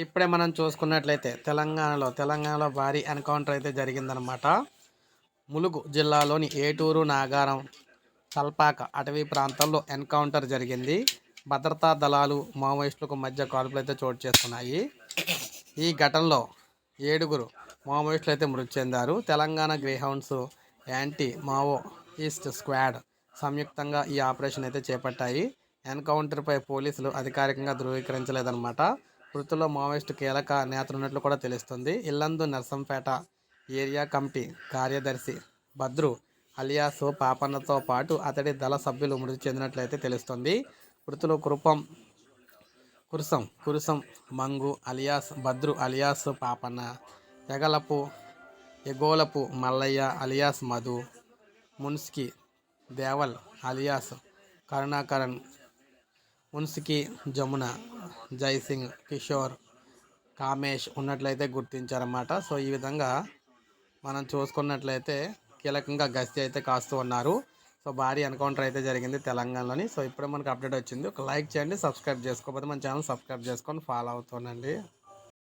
ఇప్పుడే మనం చూసుకున్నట్లయితే తెలంగాణలో తెలంగాణలో భారీ ఎన్కౌంటర్ అయితే జరిగిందనమాట ములుగు జిల్లాలోని ఏటూరు నాగారం తల్పాక అటవీ ప్రాంతంలో ఎన్కౌంటర్ జరిగింది. భద్రతా దళాలు మావోయిస్టులకు మధ్య కాల్పులు అయితే చోటు చేసుకున్నాయి. ఈ ఘటనలో ఏడుగురు మావోయిస్టులు అయితే మృతి చెందారు. Telangana greyhounds anti Maoist squad సంయుక్తంగా ఈ ఆపరేషన్ అయితే చేపట్టాయి. ఎన్కౌంటర్పై పోలీసులు అధికారికంగా ధృవీకరించలేదన్నమాట. మృతుల మావోయిస్టు కీలక నేతలు ఉన్నట్లు కూడా తెలుస్తుంది. ఇల్లందు నర్సంపేట ఏరియా కమిటీ కార్యదర్శి భద్రు అలియాసు పాపన్నతో పాటు అతడి దళ సభ్యులు మృతి చెందినట్లయితే తెలుస్తుంది. మృతులు Krupam Kurusam Kurusam Mangu alias Bhadru alias Papanna Egalapu Egolapu Mallaiah alias Madhu Munski Deval alias Karunakaran Munski Jamuna Jaisingh Kishore Kamesh ఉన్నట్లయితే గుర్తించారన్నమాట. సో ఈ విధంగా మనం చూసుకున్నట్లయితే కీలకంగా గస్తీ అయితే కాస్తూ ఉన్నారు. సో భారీ ఎన్కౌంటర్ అయితే జరిగింది తెలంగాణలోని. సో ఇప్పుడే మనకు అప్డేట్ వచ్చింది. ఒక లైక్ చేయండి సబ్స్క్రైబ్ చేసుకోకపోతే మన ఛానల్ సబ్స్క్రైబ్ చేసుకొని ఫాలో అవుతుండండి